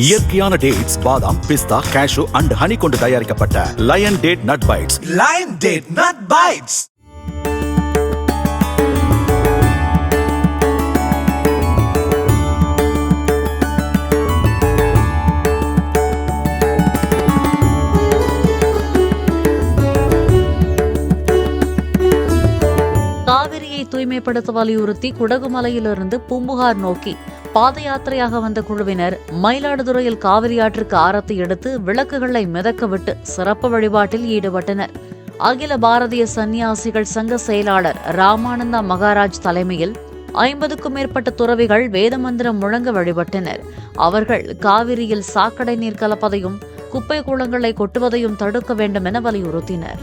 இயற்கையான டேட்ஸ் பாதாம் பிஸ்தா cash and honey கொண்டு தயாரிக்கப்பட்ட Lion Date Nut Bites Lion Date Nut Bites. காவிரியை தூய்மைப்படுத்த வலியுறுத்தி குடகுமலையிலிருந்து பூம்புகார் நோக்கி பாத யாத்திரையாக வந்த குழுவினர் மயிலாடுதுறையில் காவிரி ஆற்றுக்கு ஆரத்தை எடுத்து விளக்குகளை மிதக்கவிட்டு சிறப்பு வழிபாட்டில் ஈடுபட்டனர். அகில பாரதிய சன்னியாசிகள் சங்க செயலாளர் ராமானந்தா மகாராஜ் தலைமையில் ஐம்பதுக்கும் மேற்பட்ட துறவிகள் வேதமந்திரம் முழங்க வழிபட்டனர். அவர்கள் காவிரியில் சாக்கடை நீர் கலப்பதையும் குப்பை குளங்களை கொட்டுவதையும் தடுக்க வேண்டும் என வலியுறுத்தினர்.